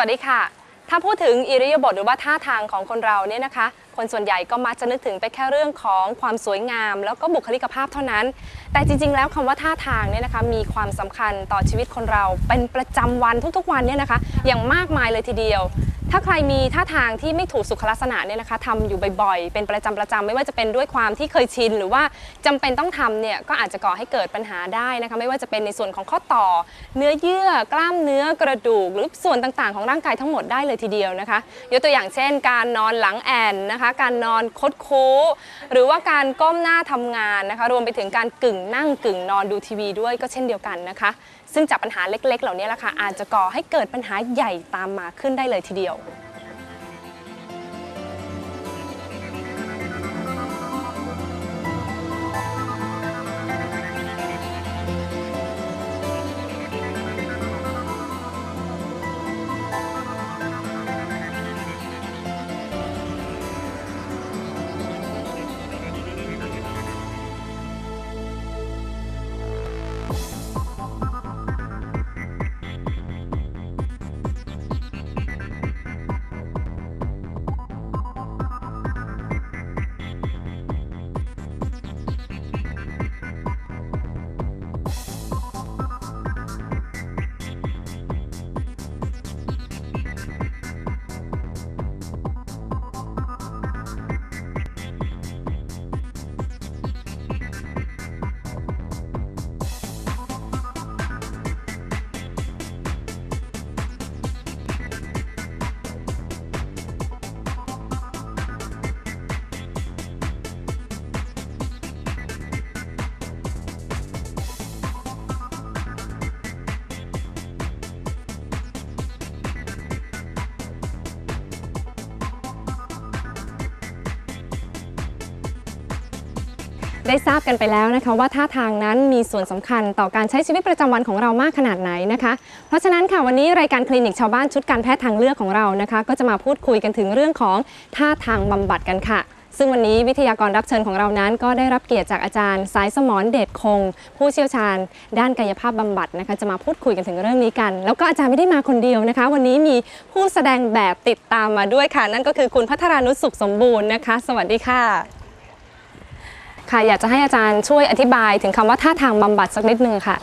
สวัสดีค่ะ ถ้าพูดถึงอิริยาบถหรือว่าท่าทางของคนเราเนี่ยนะคะ คนส่วนใหญ่ก็มักจะนึกถึงไปแค่เรื่องของความสวยงาม แล้วก็บุคลิกภาพเท่านั้นแต่จริง ๆ แล้วคำว่าท่าทางเนี่ยนะคะมีความสำคัญต่อชีวิตคนเราเป็นประจำวันทุกๆวันเนี่ยนะคะ อย่างมากมายเลยทีเดียว ถ้าใครมีท่าทางที่ไม่ถูกสุขลักษณะเนี่ยนะคะทำอยู่บ่อยๆ เป็นประจำประจำไม่ว่าจะเป็นด้วยความที่เคยชิน หรือว่าจำเป็นต้องทำเนี่ยก็อาจจะก่อให้เกิดปัญหาได้นะคะ ไม่ว่าจะเป็นในส่วนของข้อต่อ เนื้อเยื่อกล้ามเนื้อกระดูก หรือส่วนต่างๆ ของร่างกายทั้งหมดได้เลยทีเดียวนะคะยกตัวอย่างเช่น การนอนหลังแอนนะคะ การนอนคดคู้หรือว่าการก้มหน้าทำงานนะคะ รวมไปถึงการกึ่งนั่งกึ่งนอนดูทีวีด้วยก็เช่นเดียวกันนะคะ ซึ่งจากปัญหาเล็กๆ เหล่านี้ล่ะค่ะอาจจะก่อให้เกิดปัญหาใหญ่ตามมาขึ้นได้เลยทีเดียว ได้ทราบกันไปแล้วนะคะว่าท่าทางนั้นมีส่วนสำคัญต่อการใช้ชีวิตประจำวันของเรามากขนาดไหนนะคะ เพราะฉะนั้นค่ะวันนี้รายการคลินิกชาวบ้านชุดการแพทย์ทางเลือกของเรานะคะ ก็จะมาพูดคุยกันถึงเรื่องของท่าทางบำบัดกันค่ะซึ่งวันนี้วิทยากรรับเชิญของเรานั้น ก็ได้รับเกียรติจากอาจารย์ สายสมรเดชคง ผู้เชี่ยวชาญ ด้านกายภาพบำบัดนะคะจะมาพูดคุยกันถึงเรื่องนี้กัน แล้วก็อาจารย์ไม่ได้มาคนเดียวนะคะ วันนี้มีผู้แสดงแบบติดตามมาด้วยค่ะ นั่นก็คือคุณพัทรานุสุขสมบูรณ์นะคะ สวัสดีค่ะ ค่ะอยากจะให้อาจารย์ช่วยอธิบายถึงคำว่าท่าทางบำบัดสักนิดนึงค่ะ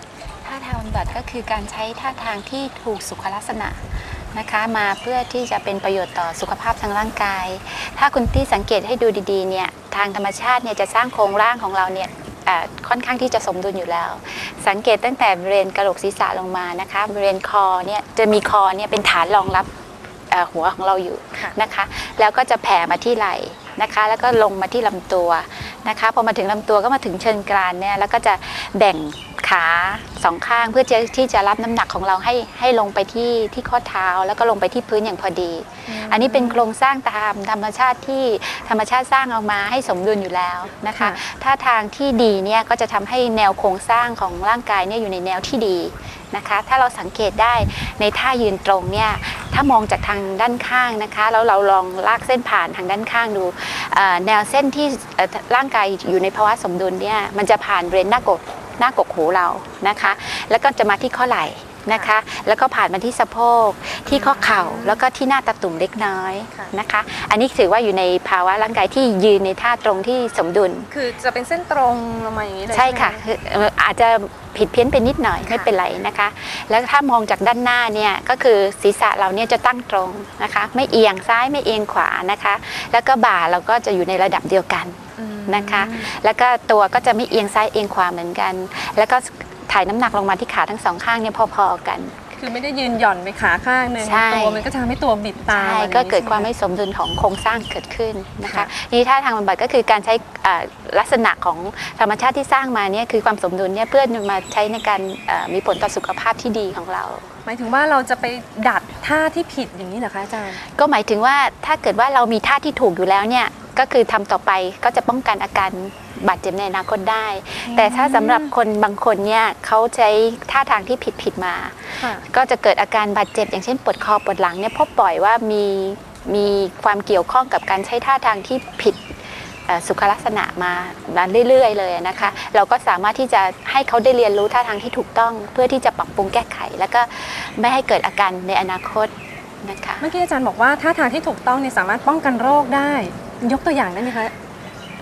ท่าทางบำบัดก็คือการใช้ท่าทางที่ถูกสุขลักษณะนะคะมาเพื่อที่จะเป็นประโยชน์ต่อสุขภาพทางร่างกาย ถ้าคุณที่สังเกตให้ดูดีๆเนี่ยทางธรรมชาติเนี่ยจะสร้างโครงร่างของเราเนี่ยเอ่อค่อนข้างที่จะสมดุลอยู่แล้ว สังเกตตั้งแต่บริเวณกระโหลกศีรษะลงมานะคะบริเวณคอเนี่ยจะมีคอเนี่ยเป็นฐานรองรับเอ่อหัวของเราอยู่นะคะ แล้วก็จะแผ่มาที่ไหล่ นะคะ แล้วก็ลงมาที่ลำตัวนะคะ พอมาถึงลำตัวก็มาถึงเชิงกรานเนี่ยแล้วก็จะแบ่ง ขาสองข้างเพื่อจะที่จะรับน้ำหนักของเราให้ให้ลงไปที่ที่ข้อเท้าแล้วก็ลงไปที่พื้นอย่างพอดี อันนี้เป็นโครงสร้างตามธรรมชาติที่ธรรมชาติสร้างออกมาให้สมดุลอยู่แล้วนะคะค่ะถ้าทางที่ดีเนี่ยก็จะทำให้แนวโครงสร้างของร่างกายเนี่ยอยู่ในแนวที่ดีนะคะถ้าเราสังเกตได้ในท่ายืนตรงเนี่ยถ้ามองจากทางด้านข้างนะคะแล้วเราลองลากเส้นผ่านทางด้านข้างดูเอ่อแนวเส้นที่เอ่อร่างกายอยู่ในภาวะสมดุลเนี่ยมันจะผ่านบริเวณหน้ากก หน้ากกหูเรานะคะ แล้วก็จะมาที่ข้อไหล่ นะคะ แล้วก็ผ่านมาที่สะโพกที่ข้อเข่าแล้วก็ที่หน้าตาตุ่มเล็กน้อยค่ะนะคะ อันนี้ถือว่าอยู่ในภาวะร่างกายที่ยืนในท่าตรงที่สมดุล คือจะเป็นเส้นตรงลงมาอย่างนี้เลยใช่ไหมค่ะคือเอ่ออาจจะผิดเพี้ยนไปนิดหน่อยค่ะไม่เป็นไรนะคะ แล้วถ้ามองจากด้านหน้าเนี่ยก็คือศีรษะเราเนี่ยจะตั้งตรงนะคะ ไม่เอียงซ้ายไม่เอียงขวานะคะ แล้วก็บ่าเราก็จะอยู่ในระดับเดียวกันอืมนะคะ แล้วก็ตัวก็จะไม่เอียงซ้ายเอียงขวาเหมือนกัน แล้วก็ ถ่ายน้ำหนักลงมาที่ขาทั้งสองข้างเนี่ยพอๆกัน คือไม่ได้ยืนหย่อนไปขาข้างหนึ่งใช่ ตัวมันก็จะทำให้ตัวบิดตามใช่อะไรอย่างนี้ก็เกิดความใช่ไม่ไหสมดุลของโครงสร้างเกิดขึ้นนะคะค่ะนี่ท่าทางบำบัดก็คือการใช้อ่าลักษณะของธรรมชาติที่สร้างมาเนี่ยคือความสมดุลเนี่ยเพื่อนำมาใช้ในการเอ่อมีผลต่อสุขภาพที่ดีของเรา หมายถึงว่าเราจะไปดัดท่าที่ผิดอย่างนี้เหรอคะอาจารย์ ก็หมายถึงว่าถ้าเกิดว่าเรามีท่าที่ถูกอยู่แล้วเนี่ย ก็คือทำต่อไปก็จะป้องกันอาการบาดเจ็บในอนาคตได้ แต่ถ้าสำหรับคนบางคนเนี่ยเขาใช้ท่าทางที่ผิดผิดๆมาค่ะก็จะเกิดอาการบาดเจ็บ อย่างเช่นปวดคอปวดหลังเนี่ยพบบ่อยว่ามีมีความเกี่ยวข้องกับการใช้ท่าทางที่ผิดเอ่อสุขลักษณะมามาเรื่อยๆ เลยนะคะ เราก็สามารถที่จะให้เขาได้เรียนรู้ท่าทางที่ถูกต้อง เพื่อที่จะปรับปรุงแก้ไข แล้วก็ไม่ให้เกิดอาการในอนาคตนะคะ เมื่อกี้อาจารย์บอกว่าท่าทางที่ถูกต้องเนี่ยสามารถป้องกันโรคได้ ยกตัวอย่างได้ไหมคะ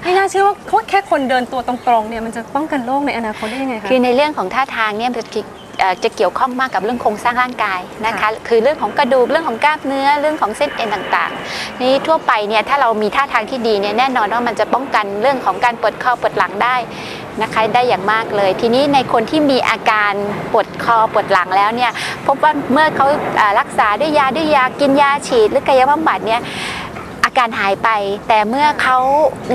ไม่น่าเชื่อว่าแค่คนเดินตัวตรงๆเนี่ยมันจะป้องกันโรคในอนาคตได้ยังไงคะ คือในเรื่องของท่าทางเนี่ยมันจะเกี่ยวเอ่อจะเกี่ยวข้องมากกับเรื่องโครงสร้างร่างกายนะคะค่ะคือเรื่องของกระดูกเรื่องของกล้ามเนื้อเรื่องของเส้นเอ็นต่างๆนี่ทั่วไปเนี่ยถ้าเรามีท่าทางที่ดีเนี่ยแน่นอนว่ามันจะป้องกันเรื่องของการปวดคอปวดหลังได้นะคะได้อย่างมากเลย ทีนี้ในคนที่มีอาการปวดคอปวดหลังแล้วเนี่ยพบว่าเมื่อเขาอ่ารักษาด้วยยาด้วยยากินยาฉีด หรือกายบำบัดเนี่ยอา การหายไป แต่เมื่อเขา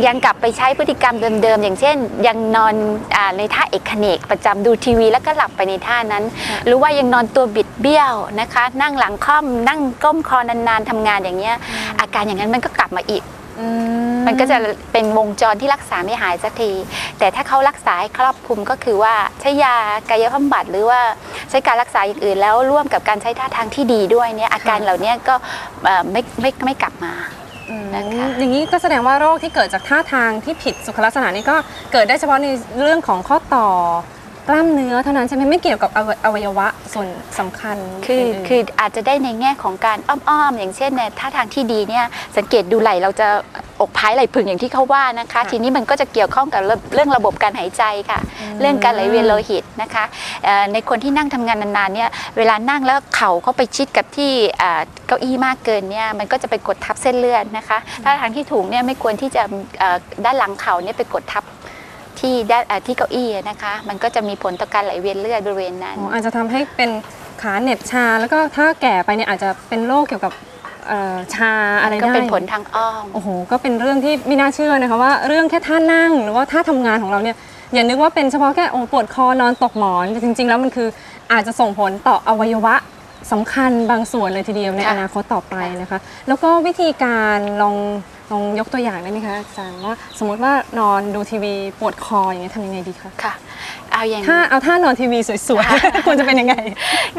ยังกลับไปใช้พฤติกรรมเดิมๆ อย่างเช่น ยังนอนอในท่าเอกเขนกประจำดูทีวีแล้วก็หลับไปในท่านั้น หรือว่ายังนอนตัวบิดเบี้ยวนะคะ นั่งหลังค่อม นั่งก้มคอนานๆทำงานอย่างเงี้ยอาการอย่างนั้นมันก็กลับมาอีกมันก็จะเป็นวงจรที่รักษาไม่หายสักที แต่ถ้าเขารักษาให้ครอบคลุมก็คือว่าใช้ยากายบำบัดหรือว่าใช้การรักษาอย่างอื่นแล้วร่วมกับการใช้ท่าทางที่ดีด้วยเนี่ยอาการเหล่านี้ก็ไม่ไม่ไม่กลับมา นะคะอย่างนี้ก็แสดงว่าโรคที่เกิดจากท่าทางที่ผิดสุขลักษณะนี่ก็เกิดได้เฉพาะในเรื่องของข้อต่อกล้ามเนื้อเท่านั้นใช่ไหมไม่เกี่ยวกับอวัยอวัยวะส่วนสำคัญ คือๆคืออาจจะได้ในแง่ของการอ้อมๆอย่างเช่นเนี่ยท่าทางที่ดีเนี่ยสังเกตดูไหล่เราจะ อกพายไหล่พึงอย่างที่เขาว่านะคะค่ะทีนี้มันก็จะเกี่ยวข้องกับเรื่องระบบการหายใจค่ะอืมเรื่องการไหลเวียนโลหิตนะคะเอ่อในคนที่นั่งทำงานนานๆเนี่ยเวลานั่งแล้วเข่าเขาไปชิดกับที่อ่าเก้าอี้มากเกินเนี่ยมันก็จะไปกดทับเส้นเลือดนะคะท่าทางที่ถูกเนี่ยไม่ควรที่จะเอ่อด้านหลังเข่าเนี่ยไปกดทับที่ด้านอ่าที่เก้าอี้นะคะ มันก็จะมีผลต่อการไหลเวียนเลือดบริเวณนั้นอ๋ออาจจะทำให้เป็นขาเหน็บชา แล้วก็ถ้าแก่ไปเนี่ยอาจจะเป็นโรคเกี่ยวกับ เอ่อชาอะไรก็ได้เป็นผลทางอ้อม โอ้โหก็เป็นเรื่องที่ไม่น่าเชื่อนะคะว่าเรื่องแค่ท่านั่งหรือว่าท่าทำงานของเราเนี่ยอย่านึกว่าเป็นเฉพาะแค่โอ้ปวดคอนอนตกหมอนแต่จริง ๆ แล้วมันคืออาจจะส่งผลต่ออวัยวะสำคัญบางส่วนเลยทีเดียวในค่ะ อนาคตต่อไปนะคะ แล้วก็วิธีการลองลองยกตัวอย่างได้ไหมคะอาจารย์ว่าสมมติว่านอนดูทีวีปวดคออย่างเงี้ยทำยังไงดีคะ ค่ะ เอาอย่างถ้าเอาท่านอนทีวีสวยๆควรจะเป็นยังไง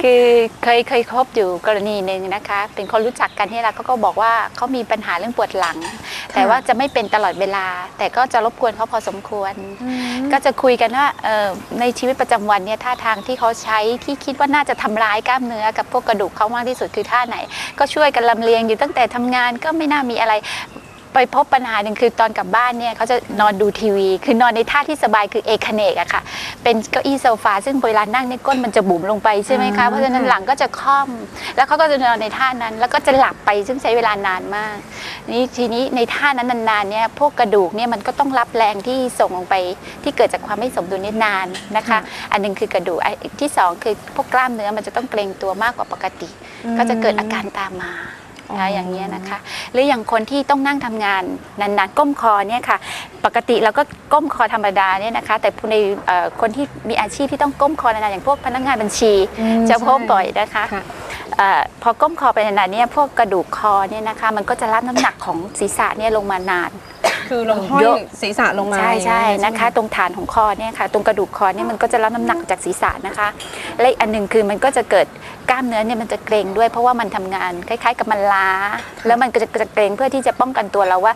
คือเคยเคยพบอยู่กรณีหนึ่งนะคะ เป็นคนรู้จักกันที่เราเขาก็บอกว่าเขามีปัญหาเรื่องปวดหลัง แต่ว่าจะไม่เป็นตลอดเวลา แต่ก็จะรบกวนเขาพอสมควร ก็จะคุยกันว่าเอ่อในชีวิตประจำวันเนี่ยท่าทางที่เขาใช้ที่คิดว่าน่าจะทำร้ายกล้ามเนื้อกับพวกกระดูกเขามากที่สุดคือท่าไหน ก็ช่วยกันลำเลียงอยู่ตั้งแต่ทำงานก็ไม่น่ามีอะไร ไปพบปัญหาหนึ่งคือตอนกลับบ้านเนี่ยเขาจะนอนดูทีวี คือนอนในท่าที่สบายคือเอกเนกอะค่ะ เป็นเก้าอี้โซฟาซึ่งเวลานั่งเนี่ยก้นมันจะบุ๋มลงไปใช่ไหมอืคะมเพราะฉะนั้นหลังก็จะค่อม แล้วเขาก็จะนอนในท่านั้น แล้วก็จะหลับไปซึ่งใช้เวลานานมาก นี่ทีนี้ในท่านั้นนานๆเนี่ยพวกกระดูกเนี่ยมันก็ต้องรับแรงที่ส่งลงไปที่เกิดจากความไม่สมดุลเนี่ยนานนะคะ อันหนึงคือกระดูกอันที่สองคือพวกกล้ามเนื้อมันจะต้องเกร็งตัวมากกว่าปกติ ก็จะเกิดอาการตามมา อ๋อนะอย่างเงี้ยนะคะ หรืออย่างคนที่ต้องนั่งทำงานนานๆก้มคอเนี่ยค่ะ ปกติเราก็ก้มคอธรรมดาเนี่ยนะคะ แต่ในเอ่อคนที่มีอาชีพที่ต้องก้มคอนานๆอย่างพวกพนักงานบัญชี อืมจะพบใช่ บ่อยนะคะค่ะ เออพอก้มคอไปนานๆเนี่ยพวกกระดูกคอเนี่ยนะคะ มันก็จะรับน้ำหนักของศีรษะเนี่ยลงมานาน คือลงห้อยเยอะศีรษะลงมาใช่ใช่อย่างเงี้ยนะคะ ตรงฐานของคอเนี่ยค่ะ ตรงกระดูกคอเนี่ยมันก็จะรับน้ำหนักจากศีรษะนะคะ และอีกอันหนึ่งคือมันก็จะเกิดกล้ามเนื้อเนี่ยมันจะเกร็งด้วย เพราะว่ามันทำงานคล้าย ๆ กับมันล้า แล้วมันก็จะจะเกร็งเพื่อที่จะป้องกันตัวเราว่า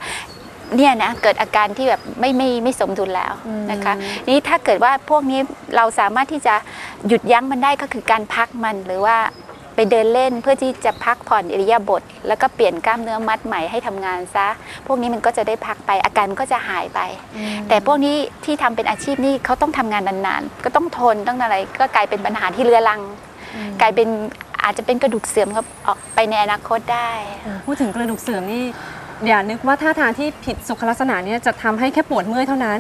เนี่ยนะเกิดอาการที่แบบไม่ไม่ไม่สมดุลแล้วนะคะนี่ถ้าเกิดว่าพวกนี้เราสามารถที่จะหยุดยั้งมันได้ก็คือการพักมันหรือว่า ไปเดินเล่นเพื่อที่จะพักผ่อนอิริยาบถแล้วก็เปลี่ยนกล้ามเนื้อมัดใหม่ให้ทำงานซะ พวกนี้มันก็จะได้พักไปอาการมันก็จะหายไปอืมแต่พวกนี้ที่ทำเป็นอาชีพนี่เขาต้องทำงานนานๆ ก็ต้องทนต้องอะไรก็กลายเป็นปัญหาที่เรื้อรัง กลายเป็นอาจจะเป็นกระดูกเสื่อมครับออกไปในอนาคตได้พูดถึงกระดูกเสื่อมนี่อย่านึกว่าท่าทางที่ผิดสุขลักษณะเนี่ยจะทำให้แค่ปวดเมื่อยเท่านั้น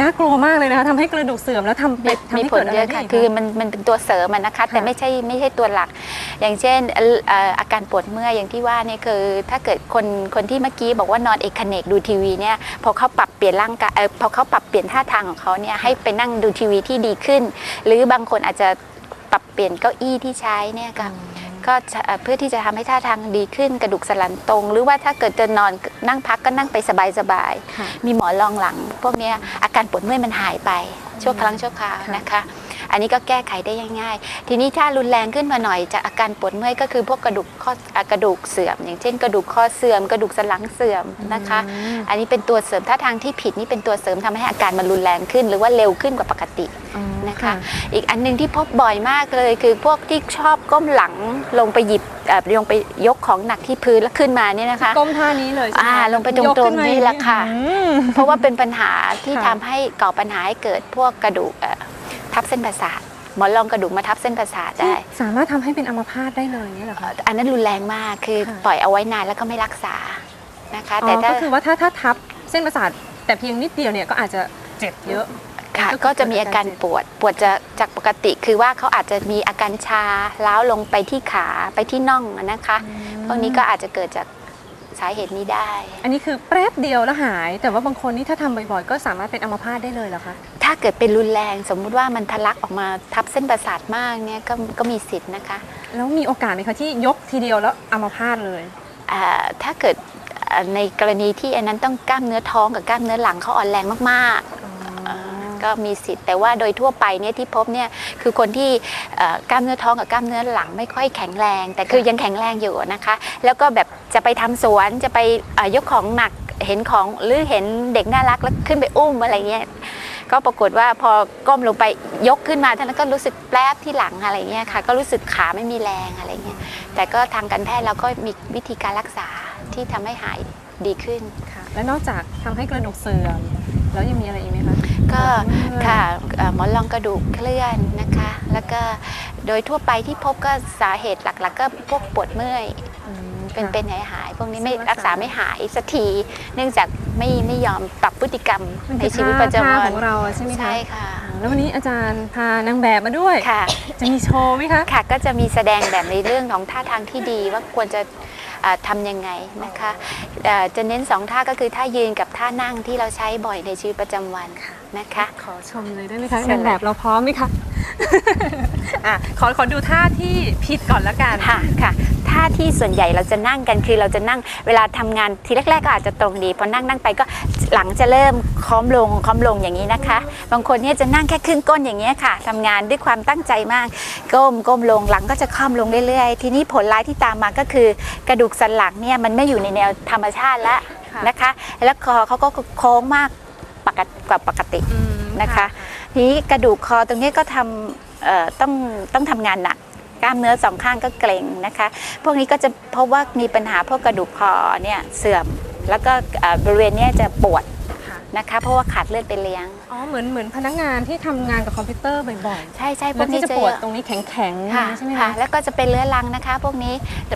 น่ากลัวมากเลยนะคะทำให้กระดูกเสื่อมแล้วทำไปมีทำมีให้ผลเกิดอะไรเยอะได้ค่ะ อีกคือคะมันมันเป็นตัวเสริมมันนะคะ แต่ค่ะไม่ใช่ไม่ใช่ตัวหลัก อย่างเช่นเอ่อเอ่ออาการปวดเมื่อยอย่างที่ว่าเนี่ยคือ ถ้าเกิดคนคนที่เมื่อกี้บอกว่านอนเอกเขนกดูทีวีเนี่ยพอเขาปรับเปลี่ยนร่างกายเอ่อพอเขาปรับเปลี่ยนท่าทางของเขาเนี่ยให้ไปนั่งดูทีวีที่ดีขึ้น หรือบางคนอาจจะปรับเปลี่ยนเก้าอี้ที่ใช้เนี่ยค่ะ ก็จะเอ่อเพื่อที่จะทำให้ท่าทางดีขึ้นกระดูกสันหลังตรง หรือว่าถ้าเกิดจะนอนนั่งพักก็นั่งไปสบายค่ะๆมีหมอนรองหลัง พวกเนี้ยอาการปวดเมื่อยมันหายไปชั่วครั้งชั่วคราวค่ะนะคะ อันนี้ก็แก้ไขได้ง่ายๆ ทีนี้ถ้ารุนแรงขึ้นมาหน่อยจากอาการปวดเมื่อยก็คือพวกกระดูกข้ออ่ากระดูกเสื่อม อย่างเช่น กระดูกข้อเสื่อม กระดูกสันหลังเสื่อมนะคะ อันนี้เป็นตัวเสริมถ้าทางที่ผิดนี่เป็นตัวเสริมทำให้อาการมันรุนแรงขึ้น หรือว่าเร็วขึ้นกว่าปกติอ๋อนะคะ อีกอันหนึงที่พบบ่อยมากเลยคือพวกที่ชอบก้มหลังลงไปหยิบเอ่อลงไปยกของหนักที่พื้นแล้วขึ้นมาเนี่ยนะคะก้มท่านี้เลยใช่ไหมอ่าคะลงไปตรงๆยกขึ้มานี่แหละค่ะอืมเพราะว่าเป็นปัญหาที่ค่ะทำให้ก่อปัญหาให้เกิดพวกกระดูกเอ่อ ทับเส้นประสาทหมอนรองกระดูกมาทับเส้นประสาทได้ สามารถทำให้เป็นอัมพาตได้เลยเนี่ยเหรอคะอันนั้นรุนแรงมากคือค่ะปล่อยเอาไว้นานแล้วก็ไม่รักษานะคะอ๋แต่อถ้าก็คือว่าถ้าถ้าทับเส้นประสาทแต่เพียงนิดเดียวเนี่ยก็อาจจะเจ็บเยอะค่ะก็คือก็จะมีอาการปวดปวดจะจากปกติคือว่าเขาอาจจะมีอาการชาล้าวลงไปที่ขาไปที่น่องนะคะพวกนี้ก็อาจจะเกิดจาก สาเหตุนี้ได้ อันนี้คือแป๊บเดียวแล้วหาย แต่ว่าบางคนนี่ถ้าทำบ่อยๆ ก็สามารถเป็นอัมพาตได้เลยเหรอคะ ถ้าเกิดเป็นรุนแรงสมมุติว่ามันทะลักออกมาทับเส้นประสาทมากเนี่ยก็ก็มีสิทธิ์นะคะ แล้วมีโอกาสไหมคะที่ยกทีเดียวแล้วอัมพาตเลยอ่าถ้าเกิดอ่าในกรณีที่อันนั้นต้องกล้ามเนื้อท้องกับกล้ามเนื้อหลังเขาอ่อนแรงมากๆอ่า ก็มีสิทธิ์ แต่ว่าโดยทั่วไปเนี่ยที่พบเนี่ยคือคนที่กล้ามเนื้อท้องกับกล้ามเนื้อหลังไม่ค่อยแข็งแรง แต่คือยังแข็งแรงอยู่นะคะ แล้วก็แบบจะไปทำสวนจะไปยกของหนักเห็นของหรือเห็นเด็กน่ารักแล้วขึ้นไปอุ้มอะไรเงี้ยก็ปรากฏว่าพอก้มลงไปยกขึ้นมาท่านก็รู้สึกแป๊บที่หลังอะไรเงี้ยค่ะ ก็รู้สึกขาไม่มีแรงอะไรเงี้ยแต่ก็ทางการแพทย์เราก็มีวิธีการรักษาที่ทำให้หายดีขึ้นค่ะและนอกจากทำให้กระดูกเสื่อม แล้วยังมีอะไรอีกไหมคะก็ปวดเมื่อยค่ะเอ่อหมอนรองกระดูกเคลื่อนนะคะ แล้วก็โดยทั่วไปที่พบก็สาเหตุหลัก ๆ ก็พวกปวดเมื่อยอืมเป็นค่ะเป็นหายหายๆพวกนี้ไม่ซึ่งรัรักกษาษาไม่หายสักที เนื่องจากไม่ไม่ยอมปรับพฤติกรรมมันในคือชีวิตท่าประจำท่าวัขนองเราใช่ไหมคะใช่ค่ะ แล้ววันนี้อาจารย์พานางแบบมาด้วยค่ะ จะมีโชว์ไหมคะค่ะ ก็จะมีแสดงแบบในเรื่องของท่าทางที่ดีว่าควรจะอ่า ทำยังไงนะคะเอ่อจะเน้นสองท่าก็คือท่ายืนกับท่านั่งที่เราใช้บ่อยในชีวิตประจำวันนะคะ ขอชมเลยได้ไหมคะเชิญนางเลยแบบเราพร้อมไหมคะ อะขอขอดูท่าที่ผิดก่อนละกัน ค่ะค่ะท่าที่ส่วนใหญ่เราจะนั่งกันคือเราจะนั่งเวลาทำงานทีแรกๆก็อาจจะตรงดีพอนั่งนั่งไปก็หลังจะเริ่มค้อมลงค้อมลงอย่างนี้นะคะ บางคนเนี่ยจะนั่งแค่ครึ่งก้นอย่างเงี้ยค่ะทำงานด้วยความตั้งใจมากก้มก้มลงหลังก็จะค้อมลงเรื่อยๆ ทีนี้ผลร้ายที่ตามมาก็คือกระดูกสันหลังเนี่ยมันไม่อยู่ในแนวธรรมชาติแล้วค่ะ นะคะ แล้วคอเขาก็โค้งมากปกติกว่าปกติ อืม นะคะทีนี้กระดูกคอตรงนี้ก็ทำเอ่อต้องต้องทำงานหนักกล้ามเนื้อสองข้างก็เกร็งนะคะ พวกนี้ก็จะพบว่ามีปัญหาพวกกระดูกคอเนี่ยเสื่อม แล้วก็เอ่อบริเวณเนี้ยจะปวดค่ะ นะคะ เพราะว่าขาดเลือดไปเลี้ยง อ๋อเหมือนเหมือนพนักงานที่ทำงานกับคอมพิวเตอร์บ่อยใช่ใช่ๆพแล้ววกที่นี้จะจะปวดเยอะตรงนี้แข็งๆค่ะใช่ไหมค่ะคะแล้วก็จะเป็นเรื้อรังนะคะ พวกนี้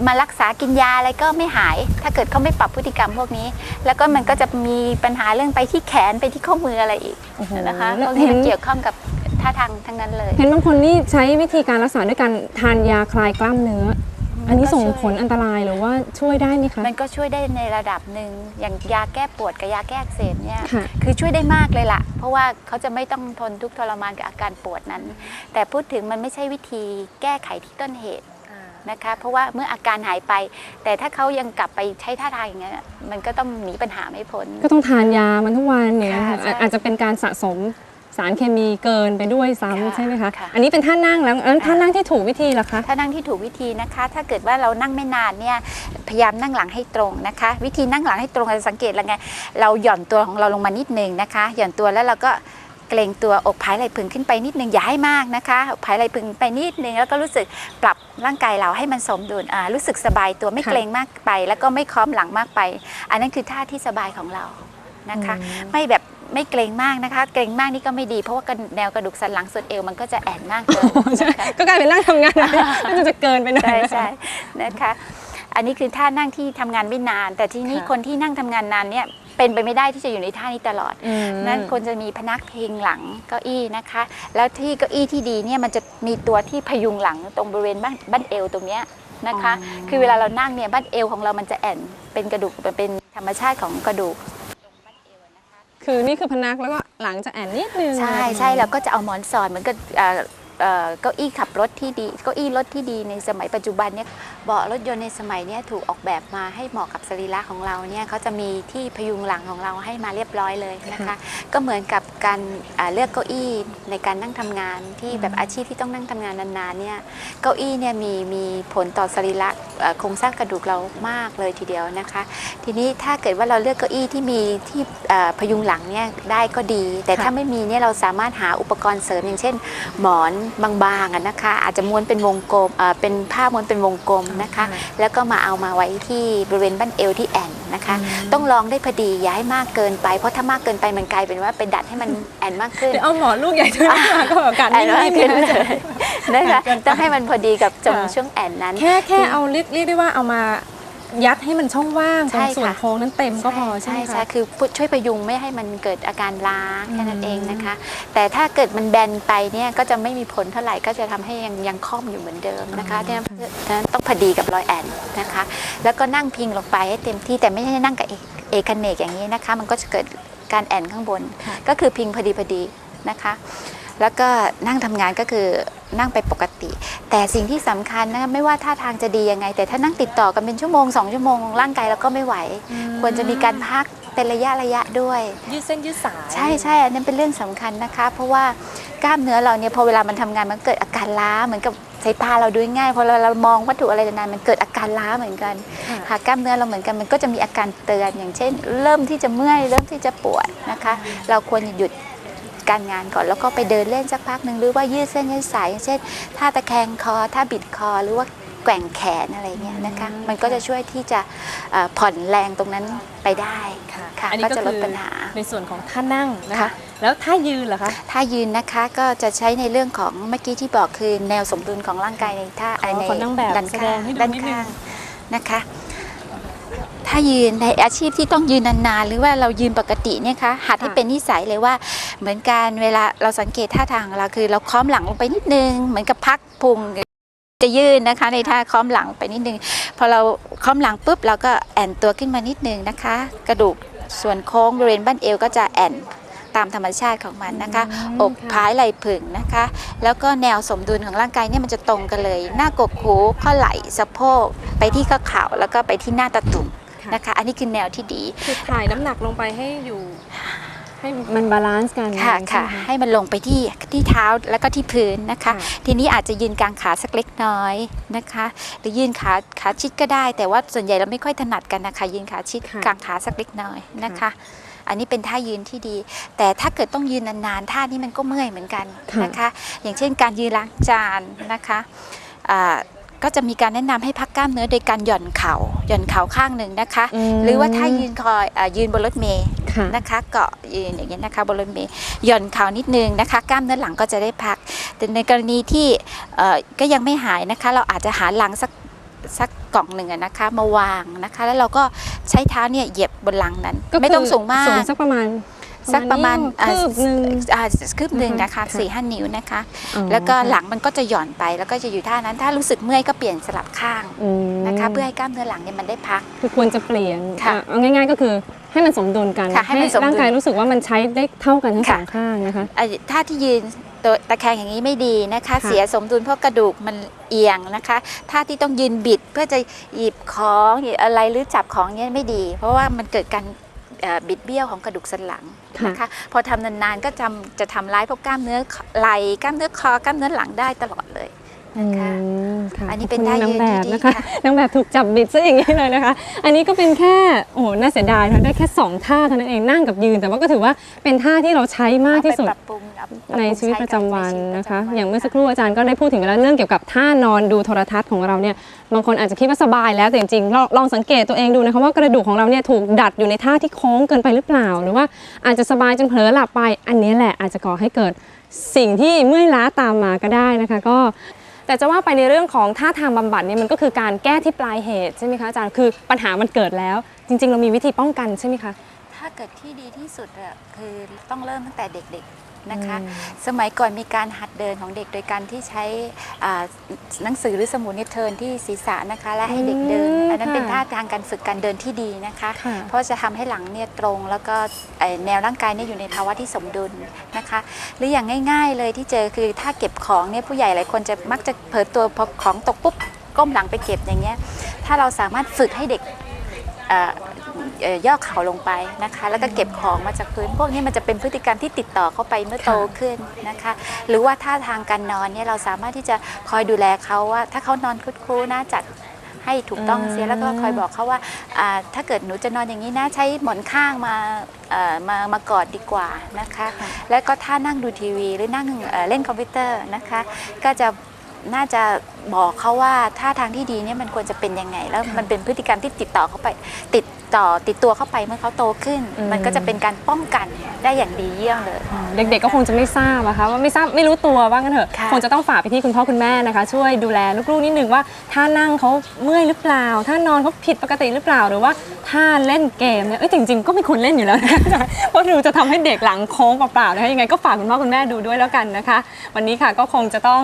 มารักษากินยาอะไรก็ไม่หาย ถ้าเกิดเขาไม่ปรับพฤติกรรมพวกนี้ แล้วก็มันก็จะมีปัญหาเรื่องไปที่แขนไปที่ข้อมืออะไรอีกโอ้โหนะคะพแล้ววกนี้เห็มันนเกี่ยวข้องกับท่าทางทั้งนั้นเลย เห็นบางคนนี่ใช้วิธีการรักษาด้วยการทานยาคลายกล้ามเนื้อ อันนี้ส่งผลอันตรายหรือว่าช่วยได้ไหมคะ มันก็ช่วยได้ในระดับหนึ่งอย่างยาแก้ปวดกับยาแก้อักเสบเนี่ยค่ะ คือช่วยได้มากเลยล่ะ เพราะว่าเขาจะไม่ต้องทนทุกข์ทรมานกับอาการปวดนั้น แต่พูดถึงมันไม่ใช่วิธีแก้ไขที่ต้นเหตุนะคะ เพราะว่าเมื่ออาการหายไป แต่ถ้าเขายังกลับไปใช้ท่าทางอย่างนี้นมันก็ต้องหนีปัญหาไม่พ้น ก็ต้องทานยามันทุกวันเนี่ยค่ะค่ะใช่ อาจจะเป็นการสะสม สารเคมีเกินไปด้วยค่ะซ้ำใช่ไหมคะ ค่ะ อันนี้เป็นท่านั่งแล้วอันนั้นท่านั่งที่ถูกวิธีล่ะคะ ถ้านั่งที่ถูกวิธีนะคะ ถ้าเกิดว่าเรานั่งไม่นานเนี่ย พยายามนั่งหลังให้ตรงนะคะ วิธีนั่งหลังให้ตรงเราจะสังเกตแล้วไง เราหย่อนตัวของเราลงมานิดนึงนะคะ หย่อนตัวแล้วเราก็เกรงตัวอกผายไหล่พึงขึ้นไปนิดนึงอย่าให้มากนะคะอกผายไหล่พึงไปนิดนึงแล้วก็รู้สึกปรับร่างกายเราให้มันสมดุลอ่ารู้สึกสบายตัวไม่ค่ะเกรงมากไป แล้วก็ไม่ค้อมหลังมากไป อันนั้นคือท่าที่สบายของเรานะคะอืมไม่แบบ ไม่เกรงมากนะคะ เกรงมากนี่ก็ไม่ดี เพราะว่ากระแนวกระดูกสันหลังส่วนเอวมันก็จะแอนมากเกินใช่นะคะก็กลายเป็นนั่งทำงานน่าจะเกินไปหน่อยใช่ใช่นะคะอันนี้คือท่านั่งที่ทำงานไม่นาน แต่ที่นี่ค่ะคนที่นั่งทำงานนานเนี่ยเป็นไปไม่ได้ที่จะอยู่ในท่านี้ตลอดอืมนั่นควรจะมีพนักพิงหลังเก้าอี้นะคะ แล้วที่เก้าอี้ที่ดีเนี่ยมันจะมีตัวที่พยุงหลังตรงบริเวณบ้านบ้านเอวตรงเนี้ยนะคะอ๋อคือเวลาเรานั่งเนี่ยบ้านเอวของเรามันจะแอนเป็นกระดูกเป็นธรรมชาติของกระดูก คือนี่คือพนักแล้วก็หลังจะแอนนิดนึงใช่ใช่แล้วก็จะเอาหมอนสอนเหมือนกับเอ่อเอ่อเก้าอี้ขับรถที่ดีเก้าอี้รถที่ดีในสมัยปัจจุบันเนี่ย เบาะรถยนต์ในสมัยเนี้ยถูกออกแบบมาให้เหมาะกับสรีระของเราเนี่ยเขาจะมีที่พยุงหลังของเราให้มาเรียบร้อยเลยนะคะ ก็เหมือนกับการอ่าเลือกเก้าอี้ในการนั่งทำงานที่แบบอาชีพที่ต้องนั่งทำงานนานๆเนี่ยเก้าอี้เนี่ยมีมีผลต่อสรีระเอ่อโครงสร้างกระดูกเรามากเลยทีเดียวนะคะ ทีนี้ถ้าเกิดว่าเราเลือกเก้าอี้ที่มีที่เอ่อพยุงหลังเนี่ยได้ก็ดี แต่ค่ะถ้าไม่มีเนี่ยเราสามารถหาอุปกรณ์เสริมอย่างเช่น หมอนบางๆอะนะคะ อาจจะม้วนเป็นวงกลมเอ่อเป็นผ้าม้วนเป็นวงกลมนะคะ แล้วก็มาเอามาไว้ที่บริเวณบั้นเอวที่แอนนะคะ ต้องลองได้พอดีอย่าให้มากเกินไปเพราะถ้ามากเกินไปมันกลายเป็นว่าไปดัดให้มันแอนมากขึ้นเดี๋ยวเอาหมอนลูกใหญ่ขึ้นมาก็แบบการแอนมากนิ่งขึ้นๆเลนะยนะคะเกินไปต้องให้มันพอดีกับจงค่ะช่วงแอนนั้น แค่แค่เอาเรียกเรียกได้ว่าเอามา ยัดให้มันช่องว่างตใช่รงส่วนค่ะโค้งนั้นเต็มก็พอใช่ใช่ไหมใช่คะคือช่วยประยุงไม่ให้มันเกิดอาการล้าแค่นั้นเองนะคะอืแต่ถ้าเกิดมันแบนไปเนี่ยก็จะไม่มีผลเท่าไหร่ก็จะทำให้ยังยังค่อมอยู่เหมือนเดิมนะคะดังนั้นดังนั้นต้องพอดีกับรอยแอนนะคะ แล้วก็นั่งพิงลงไปให้เต็มที่แต่ไม่ใช่นั่งกับเอกเอกเนกอย่างนี้นะคะ มันก็จะเกิดการแอนข้างบนค่ะก็คือพิงพอดีพอดีนะคะ แล้วก็นั่งทำงานก็คือนั่งไปปกติ แต่สิ่งที่สำคัญนะคะไม่ว่าท่าทางจะดียังไง แต่ถ้านั่งติดต่อกันเป็นชั่วโมงสองชั่วโมงร่างกายเราก็ไม่ไหว ควรจะมีการพักเป็นระยะระยะด้วย ยืดเส้นยืดสาย ใช่ใช่อันนั้นเป็นเรื่องสำคัญนะคะ เพราะว่ากล้ามเนื้อเราเนี่ยพอเวลามันทำงานมันเกิดอาการล้าเหมือนกับสายตาเราดูง่ายพอเราเรามองวัตถุอะไรนานๆมันเกิดอาการล้าเหมือนกันค่ะค่ะกล้ามเนื้อเราเหมือนกันมันก็จะมีอาการเตือนอย่างเช่น เริ่มที่จะเมื่อยเริ่มที่จะปวดนะคะ เราควรหยุด การงานก่อนแล้วก็ไปเดินเล่นสักพักหนึ่งหรือว่ายืดเส้นยืดสายอย่างเช่นท่าตะแคงคอท่าบิดคอหรือว่าแกว่งแขนอะไรเงี้ยนะคะมันก็จะช่วยที่จะเอ่อผ่อนแรงตรงนั้นไปได้ค่ะค่ะอันนี้ก็ก็จะลดคือปัญหาในส่วนของท่านั่งนะคะค่ะแล้วท่ายืนเหรอคะถ้ายืนนะคะก็จะใช้ในเรื่องของเมื่อกี้ที่บอกคือแนวสมดุลของร่างกายในท่าขอในขอนั่งแบบด้านแสดข้างงให้ดูด้านนิดนึงข้างนะคะ ถ้ายืนในอาชีพที่ต้องยืนนานๆ หรือว่าเรายืนปกติเนี่ยคะหัดให้เป็นนิสัยเลยว่า เหมือนการเวลาเราสังเกตท่าทางของเราคือ เราค้อมหลังลงไปนิดนึง เหมือนกับพักพุงจะยืนนะคะในท่าค้อมหลังไปนิดนึงพอเราค้อมหลังปุ๊บเราก็แอนตัวขึ้นมานิดนึงนะคะ กระดูกส่วนโค้งบริเวณบั้นเอวก็จะแอนตามธรรมชาติของมันนะคะอืมอกค่ะพายไหล่ผึ่งนะคะ แล้วก็แนวสมดุลของร่างกายเนี่ยมันจะตรงกันเลย หน้ากกหูข้อไหล่สะโพก ไปที่ข้อเข่าแล้วก็ไปที่หน้าตะตุ่ม นะคะ อันนี้คือแนวที่ดีคือถ่ายน้ำหนักลงไปให้อยู่ให้มันบาลานซ์กันค่ะใช่ค่ะไหมให้มันลงไปที่ที่เท้าแล้วก็ที่พื้นนะคะค่ะทีนี้อาจจะยืนกลางขาสักเล็กน้อยนะคะ หรือยืนขาขาชิดก็ได้ แต่ว่าส่วนใหญ่เราไม่ค่อยถนัดกันนะคะ ยืนขาชิดค่ะกลางขาสักเล็กน้อยนะคะอันนี้เป็นท่ายืนที่ดี แต่ถ้าเกิดต้องยืนนานๆท่านี้มันก็เมื่อยเหมือนกันนะคะ อย่างเช่นการยืนล้างจานนะคะอ่า ก็จะมีการแนะนำให้พักกล้ามเนื้อโดยการหย่อนเข่าหย่อนเข่าข้างหนึ่งนะคะมหรือว่าถ้ายืนคอยอายืนบนรถเมล์ค่ะนะคะเกาะยืนอย่างเงี้ยนะคะบนรถเมล์หย่อนเข่านิดนึงนะคะ กล้ามเนื้อหลังก็จะได้พัก แต่ในกรณีที่เอ่อก็ยังไม่หายนะคะ เราอาจจะหาหลังสักสักกล่องหนึ่งอะนะคะมาวางนะคะ แล้วเราก็ใช้เท้าเนี่ยเหยียบบนหลังนั้น ไม่ต้องสูงมากสูงสักประมาณ สักประมาณคืบหนึ่งอ่าคืบหนึ่งอือฮึนะคะค่ะสี่ห้านิ้วนะคะอ๋อแล้วก็หลังมันก็จะหย่อนไปแล้วก็จะอยู่ท่านั้น ถ้ารู้สึกเมื่อยก็เปลี่ยนสลับข้างอืมนะคะ เพื่อให้กล้ามเนื้อหลังเนี่ยมันได้พัก คือควรจะเปลี่ยนค่ะอะเอาง่าย ๆ ก็คือให้มันสมดุลกันค่ะให้มันสมดุลร่างกายรู้สึกว่ามันใช้ได้เท่ากันทั้งสค่ะองข้างนะคะอะท่าที่ยืนตัวตะแคงอย่างนี้ไม่ดีนะคะค่ะเสียสมดุลเพราะกระดูกมันเอียงนะคะท่าที่ต้องยืนบิดเพื่อจะหยิบของหยิบอะไรหรือจับของเนี้ยไม่ดี เพราะว่ามันเกิดการ เอ่อบิดเบี้ยวของกระดูกสันหลังนะคะพอทำนานๆก็จำจะทำร้ายพวกกล้ามเนื้อไหล่กล้ามเนื้อคอกล้ามเนื้อหลังได้ตลอดเลยนะคะ อืมค่ะอันนี้ขบเป็นคุณท่ายืนนางแบบที่ดีนะคะค่ะ นางแบบถูกจับบิดซะอย่างนี้เลยนะคะ อันนี้ก็เป็นแค่โอ้โหน่าเสียดายนะได้แค่สองท่าเท่านั้นเองนั่งกับยืน แต่ว่าก็ถือว่าเป็นท่าที่เราใช้มากที่สุด เอาไปปรับปรุงเอาปรับปรุงในชีวิตประจำวันใช้กับนะคะในชีวิตประจำวันอย่างเมื่อสักครู่อาจารย์ก็ได้พูดถึงแล้วเรื่องเกี่ยวกับท่านอนดูโทรทัศน์ของเราเนี่ย บางคนอาจจะคิดว่าสบายแล้วแต่จริงๆลองลองสังเกตตัวเองดูนะคะว่ากระดูกของเราเนี่ยถูกดัดอยู่ในท่าที่โค้งเกินไปหรือเปล่า หรือว่าอาจจะสบายจนเผลอหลับไป อันนี้แหละอาจจะก่อให้เกิดสิ่งที่เมื่อยล้าตามมาก็ได้นะคะ ก็ แต่จะว่าไปในเรื่องของท่าทางบำบัดเนี่ยมันก็คือการแก้ที่ปลายเหตุใช่ไหมคะอาจารย์คือปัญหามันเกิดแล้ว จริง ๆ เรามีวิธีป้องกันใช่ไหมคะถ้าเกิดที่ดีที่สุดอะคือต้องเริ่มตั้งแต่เด็กๆ นะคะอืมสมัยก่อนมีการหัดเดินของเด็กโดยการที่ใช้อ่าหนังสือหรือสมุดเนี่ยเทิร์นที่ศีรษะนะคะ และให้เด็กเดินอืมอันนั้นค่ะเป็นท่าทางการฝึกการเดินที่ดีนะคะค่ะเพราะจะทำให้หลังเนี่ยตรง แล้วก็เอ่อแนวร่างกายเนี่ยอยู่ในภาวะที่สมดุลนะคะ หรืออย่างง่าย ๆ เลยที่เจอคือถ้าเก็บของเนี่ยผู้ใหญ่หลายคนจะมักจะเผลอตัวพอของตกปุ๊บก้มหลังไปเก็บอย่างเงี้ยถ้าเราสามารถฝึกให้เด็กเอ่อเอ่อ ย่อเข่าลงไปนะคะ แล้วก็เก็บของมาจากพื้น พวกนี้มันจะเป็นพฤติกรรมที่ติดต่อเข้าไปเมื่อโตขึ้นนะคะ หรือว่าท่าทางการนอนเนี่ยเราสามารถที่จะคอยดูแลเขาว่า ถ้าเขานอนคุดคู้นะจัดให้ถูกต้องเสียแล้วก็คอยบอกเขาว่าอ่าถ้าเกิดหนูจะนอนอย่างนี้นะใช้หมอนข้างมาเอ่อมามากอดดีกว่านะคะ แล้วก็ถ้านั่งดูทีวีหรือนั่งเอ่อเล่นคอมพิวเตอร์นะคะ ก็จะ น่าจะบอกเขาว่าท่าทางที่ดีเนี่ยมันควรจะเป็นยังไง แล้วมันเป็นพฤติกรรมที่ติดต่อเข้าไปติดต่อติดตัวเข้าไปเมื่อเขาโตขึ้นอืมมันก็จะเป็นการป้องกันได้อย่างดีเยี่ยมเลย เด็กๆก็คงจะไม่ทราบอะคะว่าไม่ทราบไม่รู้ตัวว่างั้นเถอะค่ะคงจะต้องฝากไปที่คุณพ่อคุณแม่นะคะ ช่วยดูแลลูกๆนิดนึงว่าถ้านั่งเขาเมื่อยหรือเปล่าถ้านอนเขาผิดปกติหรือเปล่าหรือว่าถ้าเล่นเกมเนี่ยเอ้ยจริง ๆ ก็ไม่ควรเล่นอยู่แล้วนะคะเพราะดูจะทำให้เด็กหลังโค้งเปล่าๆนะคะยังไงก็ฝากคุณพ่อคุณแม่ดูด้วยแล้วกันนะคะ วันนี้ค่ะก็คงจะต้อง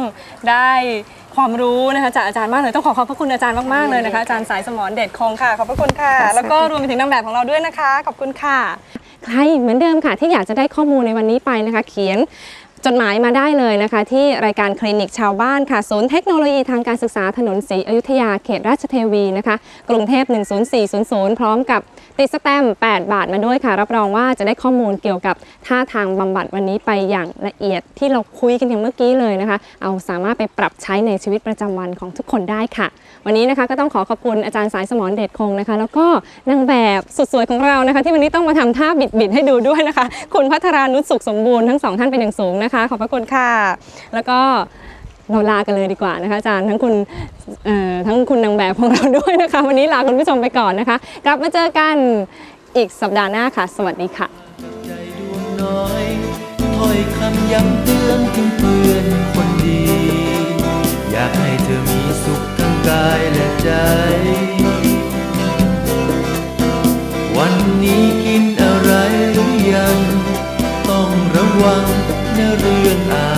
ได้ความรู้นะคะจากอาจารย์มากเลยต้องขอขอบพระคุณอาจารย์มากๆเลยนะคะอาจารย์สายสมรเด็ดคงค่ะขอบพระคุณค่ะ แล้วก็รวมไปถึงนางแบบของเราด้วยนะคะ ขอบคุณค่ะ ใครเหมือนเดิมค่ะที่อยากจะได้ข้อมูลในวันนี้ไปนะคะ เขียน จดหมายมาได้เลยนะคะ ที่รายการคลินิกชาวบ้านค่ะศูนย์เทคโนโลยีทางการศึกษาถนนศรีอยุธยาเขตราชเทวีนะคะ กรุงเทพ 10400 พร้อมกับติดสแตมป์8บาทมาด้วยค่ะ รับรองว่าจะได้ข้อมูลเกี่ยวกับท่าทางบำบัดวันนี้ไปอย่างละเอียดที่เราคุยกันอย่างเมื่อกี้เลยนะคะ เอาสามารถไปปรับใช้ในชีวิตประจำวันของทุกคนได้ค่ะ วันนี้นะคะก็ต้องขอขอบคุณอาจารย์สายสมรเดชคงนะคะ แล้วก็นางแบบสุดสวยของเรานะคะ ที่วันนี้ต้องมาทำท่าบิดๆให้ดูด้วยนะคะ คุณพัทรานุชสุขสมบูรณ์ทั้งสองท่านเป็นอย่างสูงนะคะคะ ขอบพระคุณค่ะ แล้วก็เราลากันเลยดีกว่านะคะอาจารย์ทั้งคุณทั้งคุณนางแบบของเราด้วยนะคะ วันนี้ลาคุณผู้ชมไปก่อนนะคะ กลับมาเจอกันอีกสัปดาห์หน้าค่ะ สวัสดีค่ะใจดวงน้อยถ้อยคำย้ำเตือนถึงเพื่อนคนดี อยากให้เธอมีสุขทั้งกายและใจ วันนี้กินอะไรหรือยัง ต้องระวัง ในเ